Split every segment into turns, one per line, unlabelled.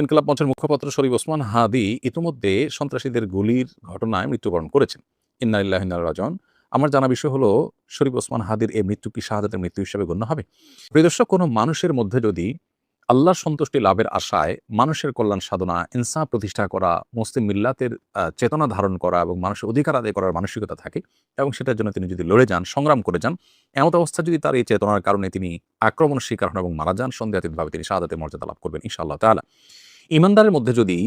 ইনকলাব মঞ্চের মুখপাত্র শরীফ ওসমান হাদি ইতিমধ্যে সন্ত্রাসীদের গুলির ঘটনায় মৃত্যুবরণ করেছেন। ইন্নাইল্লাহ রাজন আমার জানা বিষয় হলো, শরীফ ওসমান হাদির এই মৃত্যু কি শাহাদাতের মৃত্যু হিসেবে গণ্য হবে? প্রিয়দর্শক কোনো মানুষের মধ্যে যদি আল্লাহর সন্তুষ্টি লাভের আশায় মানুষের কল্যাণ সাধনা, ইনসাফ প্রতিষ্ঠা করা, মুসলিম মিল্লাতের চেতনা ধারণ করা এবং মানুষের অধিকার আদায় করার মানসিকতা থাকে এবং সেটার জন্য তিনি যদি লড়ে যান, সংগ্রাম করে যান, এমত অবস্থা যদি তার এই চেতনার কারণে তিনি আক্রমণ শিকার হন এবং মারা যান, সন্দেহাতীতভাবে তিনি শাহাদাতের মর্যাদা লাভ করবেন ইনশাআল্লাহ তাআলা। ইমানদারের মধ্যে যদি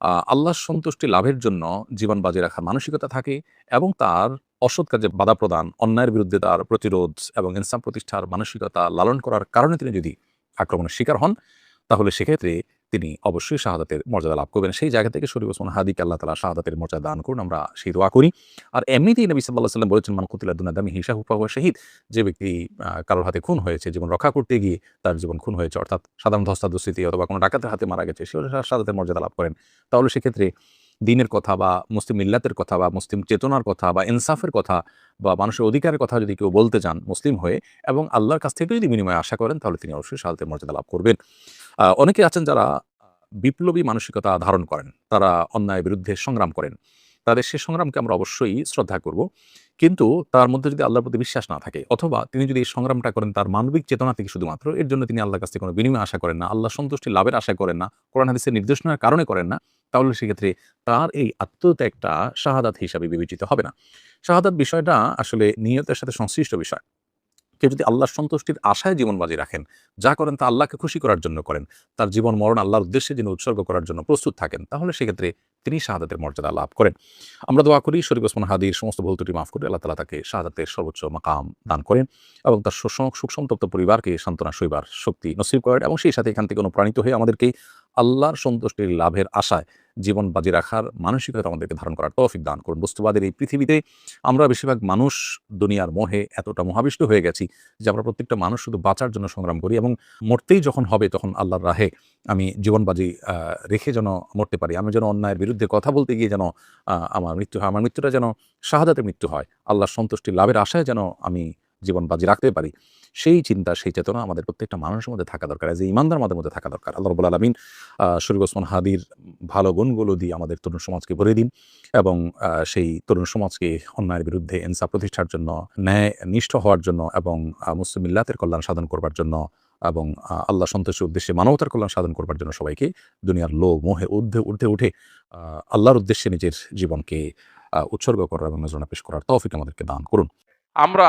আল্লাহ আল্লাহর সন্তুষ্টি লাভের জন্য জীবন বাজি রাখার মানসিকতা থাকে এবং তার অসৎ কাজে বাধা প্রদান, অন্যায়ের বিরুদ্ধে তার প্রতিরোধ এবং ইনসাম প্রতিষ্ঠার মানসিকতা লালন করার কারণে তিনি যদি আক্রমণের শিকার হন, তাহলে সেক্ষেত্রে তিনি অবশ্যই শাহাদাতের মর্যাদা লাভ করবেন। সেই জায়গা থেকে শরীফ ওসমান হাদিকে আল্লাহ তালা শাহাদাতের মর্যাদা দান করুন, আমরা সেই দোয়া করি। আর এমনিতেই নবী সাল্লাহ সাল্লাম বলেছেন, মান কুতিলা দুনাদামি হিসা হুফা হুয়া শহীদ। যে ব্যক্তি কারোর হাতে খুন হয়েছে, জীবন রক্ষা করতে গিয়ে তার জীবন খুন হয়েছে, অর্থাৎ সাধারণ ধস্তাধস্তিতে অথবা কোনো ডাকাতের হাতে মারা গেছে, সেও শাহাদাতের মর্যাদা লাভ করেন। তাহলে সেক্ষেত্রে দিনের কথা বা মুসলিম মিল্লাতের কথা বা মুসলিম চেতনার কথা বা ইনসাফের কথা বা মানুষের অধিকারের কথা যদি কেউ বলতে চান মুসলিম হয়ে এবং আল্লাহর কাছ থেকে যদি বিনিময় আশা করেন, তাহলে তিনি অবশ্যই শাহাদাতের মর্যাদা লাভ করবেন। অনেকে আছেন যারা বিপ্লবী মানসিকতা ধারণ করেন, তারা অন্যায়ের বিরুদ্ধে সংগ্রাম করেন। তাদের সে সংগ্রামকে আমরা অবশ্যই শ্রদ্ধা করব। কিন্তু তার মধ্যে যদি আল্লাহর প্রতি বিশ্বাস না থাকে, অথবা তিনি যদি এই সংগ্রামটা করেন, তার মানবিক চেতনা থেকে শুধুমাত্র, এর জন্য তিনি আল্লাহর কাছ থেকে কোনো বিনিময় আশা করেন না আল্লাহ সন্তুষ্টি লাভের আশা করেন না, কোরআন হাদিসের নির্দেশনার কারণে করেন না, তাহলে সেক্ষেত্রে তার এই আত্মত্যাগটা শাহাদাত হিসাবে বিবেচিত হবে না। শাহাদাত বিষয়টা আসলে নিয়তের সাথে সংশ্লিষ্ট বিষয়। কেউ যদি আল্লাহর সন্তুষ্টির আশায় জীবন বাজি রাখেন, যা করেন তা আল্লাহকে খুশি করার জন্য করেন, তার জীবন মরণ আল্লাহর উদ্দেশ্যে যিনি উৎসর্গ করার জন্য প্রস্তুত থাকেন, তাহলে সেক্ষেত্রে তিনি শাহাদাতের মর্যাদা লাভ করেন। আমরা দোয়া করি শরীফ ওসমান হাদির সমস্ত ভুল ত্রুটি মাফ করে আল্লাহ তালা তাকে শাহাদাতের সর্বোচ্চ মাকাম দান করেন এবং তার সুসং- সুখসন্তপ্ত পরিবারকে সান্ত্বনা সইবার শক্তি নসিব করেন এবং সেই সাথে এখান থেকে অনুপ্রাণিত হয়ে আমাদেরকে আল্লাহর সন্তুষ্টির লাভের আশায় জীবন বাজি রাখার মানসিকতা আমাদেরকে ধারণ করার তৌফিক দান করুন। বস্তুবাদের এই পৃথিবীতে আমরা বেশিরভাগ মানুষ দুনিয়ার মোহে এতটা মহাবিষ্ট হয়ে গেছি যে আমরা প্রত্যেকটা মানুষ শুধু বাঁচার জন্য সংগ্রাম করি এবং মরতেই যখন হবে তখন আল্লাহর রাহে আমি জীবনবাজি আহ, রেখে যেন মরতে পারি আমি যেন অন্যায়ের বিরুদ্ধে কথা বলতে গিয়ে যেন আমার মৃত্যু হয় আমার মৃত্যুটা যেন শাহাদাতের মৃত্যু হয়। আল্লাহর সন্তুষ্টি লাভের আশায় যেন আমি জীবন বাজি রাখতে পারি। সেই চিন্তা সেই চেতনা আমাদের প্রত্যেকটা মানুষের মধ্যে থাকা দরকার। যে ইমানদার আমাদের মধ্যে থাকা দরকার। আল্লাহ রবুল আলমিন শরীফ ওসমান হাদির ভালো গুণগুলো দিয়ে আমাদের তরুণ সমাজকে ভরে দিন এবং সেই তরুণ সমাজকে অন্যায়ের বিরুদ্ধে এনসা প্রতিষ্ঠার জন্য ন্যায় নিষ্ঠ হওয়ার জন্য এবং আহ, মুসলিম মিল্লাতের কল্যাণ সাধন করবার জন্য এবং আল্লাহ সন্তোষের উদ্দেশ্যে মানবতার কল্যাণ সাধন করবার জন্য সবাইকে দুনিয়ার লোভ, মোহে, ঊর্ধ্বে ঊর্ধ্বে উঠে আল্লাহর উদ্দেশ্যে নিজের জীবনকে উৎসর্গ করার এবং নজরানা পেশ করার তৌফিক আমাদেরকে দান করুন।
আমরা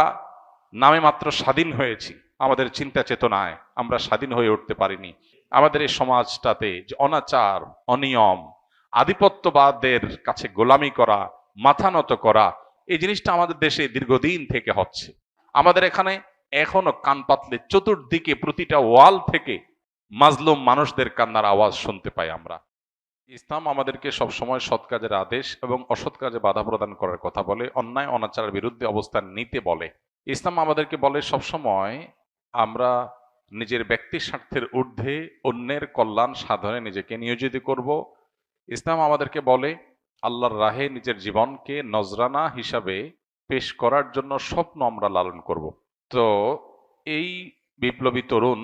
নামে মাত্র স্বাধীন হয়েছি। আমাদের চিন্তা চেতনায় আমরা স্বাধীন হয়ে উঠতে পারিনি। আমাদের এই সমাজটাতে যে অনাচার, অনিয়ম, আধিপত্যবাদের কাছে গোলামি করা, মাথা নত করা, এই জিনিসটা আমাদের দেশে দীর্ঘদিন থেকে হচ্ছে। আমাদের এখানে এখনও কান পাতলে চতুর্দিকে প্রতিটা ওয়াল থেকে মাজলুম মানুষদের কান্নার আওয়াজ শুনতে পাই আমরা। ইসলাম আমাদেরকে সবসময় সৎ কাজের আদেশ এবং অসৎ কাজে বাধা প্রদান করার কথা বলে, অন্যায়, অনাচারের বিরুদ্ধে অবস্থান নিতে বলে। ইসলাম আমাদেরকে বলে, সবসময় আমরা নিজের ব্যক্তি স্বার্থের ঊর্ধ্বে অন্যের কল্যাণ সাধনে নিজেকে নিয়োজিত করব। ইসলাম আমাদেরকে বলে, আল্লাহর রাহে নিজের জীবনকে নজরানা হিসাবে পেশ করার জন্য স্বপ্ন আমরা লালন করব। তো এই বিপ্লবী তরুণ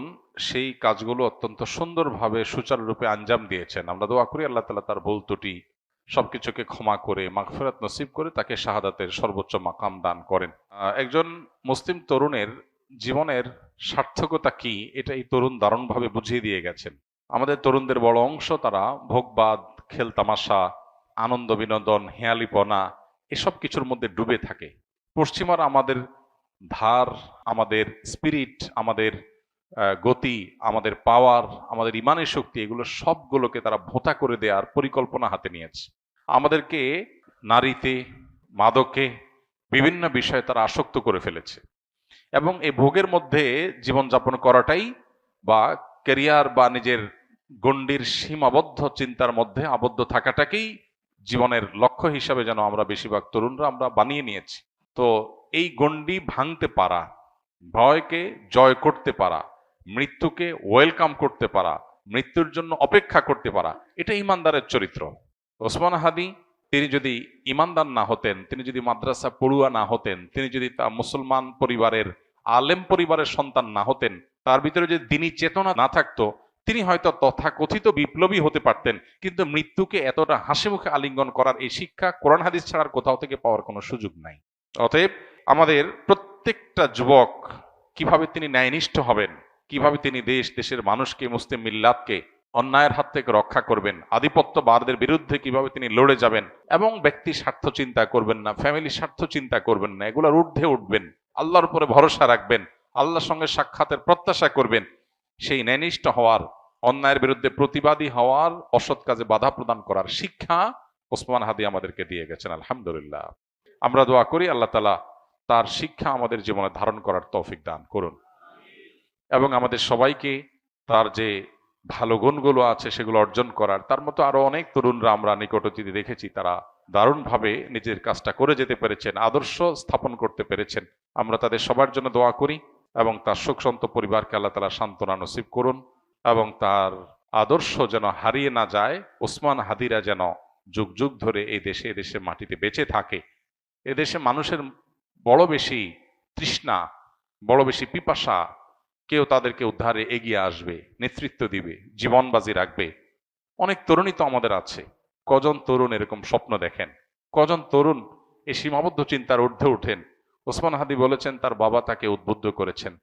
সেই কাজগুলো অত্যন্ত সুন্দরভাবে সুচারুরূপে আঞ্জাম দিয়েছেন। আমরা দোয়া করি আল্লাহ তালা তার ভুল ত্রুটি সবকিছুকে ক্ষমা করে, মাগফিরাত নসিব করে তাকে শাহাদাতের সর্বোচ্চ মাকাম দান করেন। একজন মুসলিম তরুণের জীবনের সার্থকতা কি এটা এই তরুণ দারুণভাবে বুঝিয়ে দিয়ে গেছেন। আমাদের তরুণদের বড় অংশ তারা ভোগবাদ, খেল তামাশা, আনন্দ বিনোদন, হেয়ালিপনা এসব কিছুর মধ্যে ডুবে থাকে। পশ্চিমারা আমাদের ধার আমাদের স্পিরিট আমাদের গতি, আমাদের পাওয়ার আমাদের ইমানের শক্তি, এগুলো সবগুলোকে তারা ভোঁতা করে দেওয়ার পরিকল্পনা হাতে নিয়েছে। আমাদেরকে নারীতে, মাদকে বিভিন্ন বিষয়ে তারা আসক্ত করে ফেলেছে। এবং এই ভোগের মধ্যে জীবনযাপন করাটাই বা ক্যারিয়ার বা নিজের গণ্ডির সীমাবদ্ধ চিন্তার মধ্যে আবদ্ধ থাকাটাকেই জীবনের লক্ষ্য হিসাবে যেন আমরা বেশিরভাগ তরুণরা আমরা বানিয়ে নিয়েছি। তো এই গণ্ডি ভাঙতে পারা, ভয়কে জয় করতে পারা, মৃত্যুকে ওয়েলকাম করতে পারা, মৃত্যুর জন্য অপেক্ষা করতে পারা, এটা ইমানদারের চরিত্র। ওসমান হাদি, তিনি যদি ইমানদার না হতেন, তিনি যদি মাদ্রাসা পড়ুয়া না হতেন, তিনি যদি তা মুসলমান পরিবারের, আলেম পরিবারের সন্তান না হতেন, তার ভিতরে যদি দিনী চেতনা না থাকতো, তিনি হয়তো তথাকথিত বিপ্লবী হতে পারতেন, কিন্তু মৃত্যুকে এতটা হাসি মুখে আলিঙ্গন করার এই শিক্ষা কোরআন হাদিস ছাড়ার কোথাও থেকে পাওয়ার কোনো সুযোগ নাই। অতএব আমাদের প্রত্যেকটা যুবক কীভাবে তিনি ন্যায়নিষ্ঠ হবেন, কীভাবে তিনি দেশ, দেশের মানুষকে, মুসলিম মিল্লাতকে অন্যায়ের হাত থেকে রক্ষা করবেন, আধিপত্যবাদদের বিরুদ্ধে কীভাবে তিনি লড়ে যাবেন এবং ব্যক্তি স্বার্থ চিন্তা করবেন না ফ্যামিলি স্বার্থ চিন্তা করবেন না, এগুলোর ঊর্ধ্বে উঠবেন, আল্লাহর উপরে ভরসা রাখবেন, আল্লাহর সঙ্গে সাক্ষাতের প্রত্যাশা করবেন, সেই ন্যায়নিষ্ঠ হওয়ার, অন্যায়ের বিরুদ্ধে প্রতিবাদী হওয়ার অসৎ কাজে বাধা প্রদান করার শিক্ষা ওসমান হাদি আমাদেরকে দিয়ে গেছেন, আলহামদুলিল্লাহ। আমরা দোয়া করি, আল্লাহ তালা তার শিক্ষা আমাদের জীবনে ধারণ করার তৌফিক দান করুন। এবং আমাদের সবাইকে তার যে ভালো গুণগুলো আছে সেগুলো অর্জন করার, তার মতো আরও অনেক তরুণরা আমরা নিকট অতীতে দেখেছি, তারা দারুণভাবে নিজের কাজটা করে যেতে পেরেছেন, আদর্শ স্থাপন করতে পেরেছেন। আমরা তাদের সবার জন্য দোয়া করি এবং তার সুখসন্ত পরিবারকে আল্লাহ তালা সান্ত্বনা নসিব করুন এবং তার আদর্শ যেন হারিয়ে না যায়, ওসমান হাদিরা যেন যুগ যুগ ধরে এই দেশে এদেশে মাটিতে বেঁচে থাকে। এদেশে মানুষের বড় বেশি তৃষ্ণা, বড় বেশি পিপাসা কেউ তাদেরকে উদ্ধারে এগিয়ে আসবে, নেতৃত্ব দিবে, জীবনবাজি রাখবে। অনেক তরুণী তো আমাদের আছে। কজন তরুণ এরকম স্বপ্ন দেখেন? কজন তরুণ এই সীমাবদ্ধ চিন্তার ঊর্ধ্বে ওঠেন? ওসমান হাদি বলেছেন, তার বাবা তাকে উদ্বুদ্ধ করেছেন।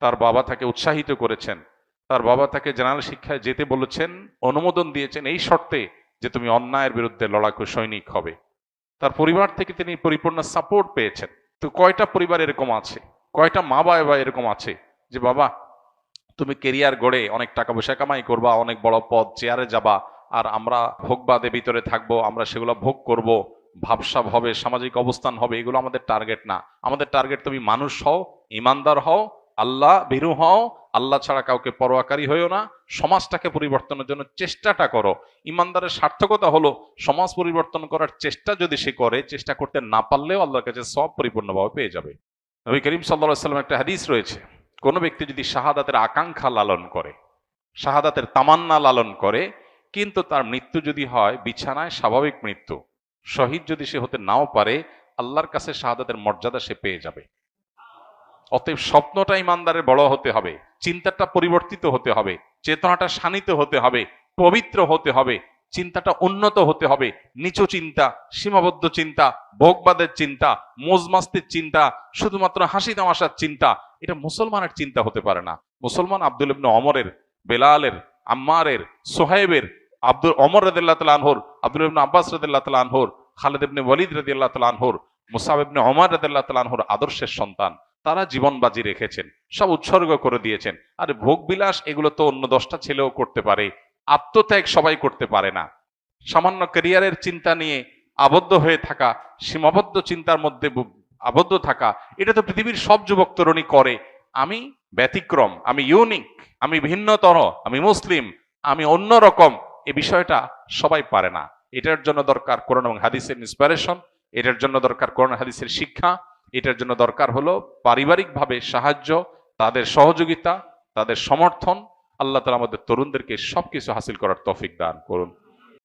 তার বাবা তাকে উৎসাহিত করেছেন। তার বাবা তাকে জেনারেল শিক্ষায় যেতে বলেছেন, অনুমোদন দিয়েছেন এই শর্তে যে তুমি অন্যায়ের বিরুদ্ধে লড়াকু সৈনিক হবে। তার পরিবার থেকে তিনি পরিপূর্ণ সাপোর্ট পেয়েছেন। তো কয়টা পরিবার এরকম আছে? কয়টা মা বাবা এরকম আছে? যে বাবা, তুমি কেরিয়ার গড়ে অনেক টাকা পয়সা কামাই করবা, অনেক বড় পদ চেয়ারে যাবা, আর আমরা ভোগবাদে ভিতরে থাকব, আমরা সেগুলো ভোগ করব, ভাবসাব হবে, সামাজিক অবস্থান হবে, এগুলো আমাদের টার্গেট না। আমাদের টার্গেট তুমি মানুষ হও, ইমানদার হও, আল্লাহ ভীরু হও আল্লাহ ছাড়া কাউকে পরোয়াকারী হইও না, সমাজটাকে পরিবর্তনের জন্য চেষ্টাটা করো। ইমানদারের সার্থকতা হলো সমাজ পরিবর্তন করার চেষ্টা যদি সে করে, চেষ্টা করতে না পারলেও আল্লাহর কাছে সব পরিপূর্ণভাবে পেয়ে যাবে। নবী করিম সাল্লা সাল্লাম একটা হাদিস রয়েছে, কোনো ব্যক্তি যদি শাহাদাতের আকাঙ্ক্ষা লালন করে, শাহাদাতের তামান্না লালন করে, কিন্তু তার মৃত্যু যদি হয়, বিছানায় স্বাভাবিক মৃত্যু, শহীদ যদি সে হতে নাও পারে, আল্লাহর কাছে শাহাদাতের মর্যাদা সে পেয়ে যাবে। অতএব স্বপ্নটা ইমানদারের বড় হতে হবে, চিন্তাটা পরিবর্তিত হতে হবে, চেতনাটা শানিত হতে হবে, পবিত্র হতে হবে, চিন্তাটা উন্নত হতে হবে, নিচু চিন্তা, সীমাবদ্ধ চিন্তা, ভোগবাদের চিন্তা, মোজমাস্তির চিন্তা, শুধুমাত্র হাসি তামাশার চিন্তা, এটা মুসলমানের চিন্তা হতে পারে না। মুসলমান আব্দুল ইবনে অমরের বেলালের, আম্মারের সোহেবের আব্দুল অমর রদুল্লাহ তাল আনহর, আব্দুল ইবনে আব্বাস রদুল্লাহ তাল আনহর, খালেদ ইবনে ওয়ালিদ রদিয়াল্লাহ তাল আনহর, মুসাব ইবনে অমর রদুল্লাহ তাল আনহর আদর্শের সন্তান। তারা জীবন বাজি রেখেছেন, সব উৎসর্গ করে দিয়েছেন। আর ভোগ বিলাস এগুলো তো অন্য দশটা ছেলেও করতে পারে, আত্মত্যাগ সবাই করতে পারে না। সামান্য ক্যারিয়ারের চিন্তা নিয়ে আবদ্ধ হয়ে থাকা, সীমাবদ্ধ চিন্তার মধ্যে আবদ্ধ থাকা, এটা তো পৃথিবীর সব যুবক তরুণী করে। আমি ব্যতিক্রম, আমি ইউনিক আমি ভিন্নতর, আমি মুসলিম, আমি অন্যরকম এ বিষয়টা সবাই পারে না। এটার জন্য দরকার কোরআন এবং হাদিসের ইন্সপিরেশন এটার জন্য দরকার কোরআন হাদিসের শিক্ষা এটার জন্য দরকার হলো পারিবারিকভাবে সাহায্য, তাদের সহযোগিতা, তাদের সমর্থন, আল্লাহ তালা আমাদের তরুণদেরকে সবকিছু হাসিল করার তফিক দান করুন।